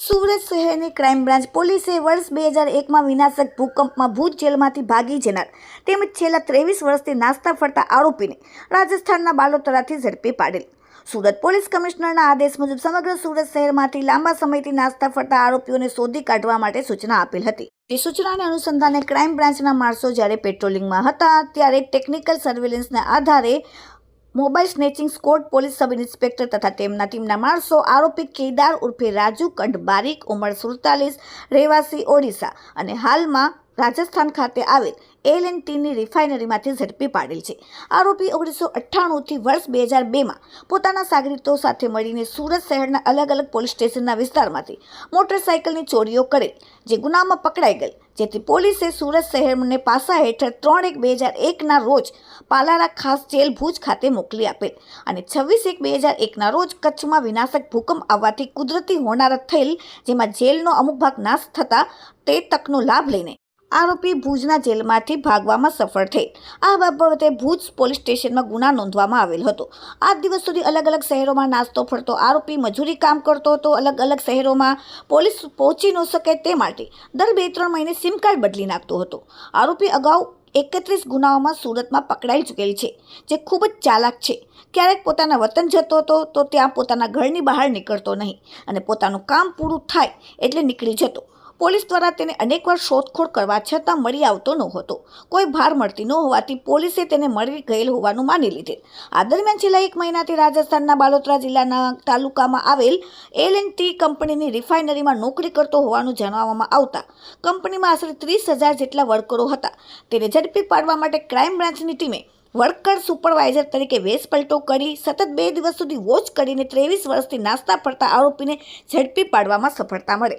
સુરત શહેરની crime branch પોલીસે વર્ષ બે હજાર એકમાં વિનાશક ભૂકંપમાં ભૂત જેલમાંથી ભાગી જનાર તેમજ છેલ્લા ત્રેવીસ વર્ષથી નાસ્તા ફરતા આરોપીને રાજસ્થાનના બાલોતરાથી ઝડપી પાડેલ. સુરત પોલીસ કમિશનરના આદેશ મુજબ સમગ્ર સુરત શહેરમાંથી લાંબા સમયથી નાસ્તા ફરતા આરોપીઓને શોધી કાઢવા માટે સૂચના આપેલ હતી. તે સૂચનાને અનુસંધાને ક્રાઇમ બ્રાન્ચના માણસો જ્યારે પેટ્રોલિંગમાં હતા, ત્યારે ટેકનિકલ સર્વેલન્સના આધારે mobile snatching squad police sub inspector તથા તેમના ટીમના માણસો, આરોપી કેદાર ઉર્ફે રાજુ કંઠ બારીક ઉંમર સુડતાલીસ, રહેવાસી ઓડિશા અને હાલમાં રાજસ્થાન ખાતે આવેલ એલ એન્ડ ટીની રિફાઇનરીમાંથી ઝડપી પાડેલ છે. આરોપી ઓગણીસો અઠ્ઠાણુંથી વર્ષ બે હજાર બેમાં પોતાના સાગરીતો સાથે મળીને સુરત શહેરના અલગ અલગ પોલીસ સ્ટેશનના વિસ્તારમાંથી મોટરસાઇકલની ચોરીઓ કરેલ, જે ગુનામાં પકડાઈ ગઈ જેથી પોલીસે સુરત શહેરને પાસા હેઠળ ત્રણ એક બે હજાર એકના રોજ પાલારા ખાસ જેલ ભુજ ખાતે મોકલી આપેલ અને છવ્વીસ એક બે હજાર એકના રોજ કચ્છમાં વિનાશક ભૂકંપ આવવાથી કુદરતી હોનારત થયેલ, જેમાં જેલનો અમુક ભાગ નાશ થતા, તે તકનો લાભ લઈને આરોપી ભુજના જેલમાંથી ભાગવામાં સફળ થયેલ આ બાબતે ભુજ પોલીસ સ્ટેશનમાં ગુના નોંધવામાં આવેલ હતો. આ દિવસ સુધી અલગ અલગ શહેરોમાં નાસ્તો ફરતો આરોપી મજૂરી કામ કરતો હતો. અલગ અલગ શહેરોમાં પોલીસ પહોંચી ન શકે તે માટે દર બે ત્રણ મહિને સિમ કાર્ડ બદલી નાખતો હતો. આરોપી અગાઉ એકત્રીસ ગુનાઓમાં સુરતમાં પકડાઈ ચૂકેલ છે, જે ખૂબ જ ચાલાક છે. ક્યારેક પોતાના વતન જતો હતો, તો ત્યાં પોતાના ઘરની બહાર નીકળતો નહીં અને પોતાનું કામ પૂરું થાય એટલે નીકળી જતો. પોલીસ દ્વારા તેને અનેકવાર શોધખોળ કરવા છતાં મળી આવતો નહોતો. કોઈ ભાર મળતી ન હોવાથી પોલીસે તેને મળી ગયેલ હોવાનું માની લીધેલ. આ દરમિયાન છેલ્લા એક મહિનાથી રાજસ્થાનના બાલોતરા જિલ્લાના તાલુકામાં આવેલ એલ એન્ડ ટી કંપનીની રિફાઇનરીમાં નોકરી કરતો હોવાનું જણાવવામાં આવતા કંપનીમાં આશરે ત્રીસ હજાર જેટલા વર્કરો હતા. તેને ઝડપી પાડવા માટે ક્રાઇમ બ્રાન્ચની ટીમે વર્કર સુપરવાઇઝર તરીકે વેશ પલટો કરી સતત બે દિવસ સુધી વોચ કરીને ત્રેવીસ વર્ષથી નાસ્તા ફરતા આરોપીને ઝડપી પાડવામાં સફળતા મળે.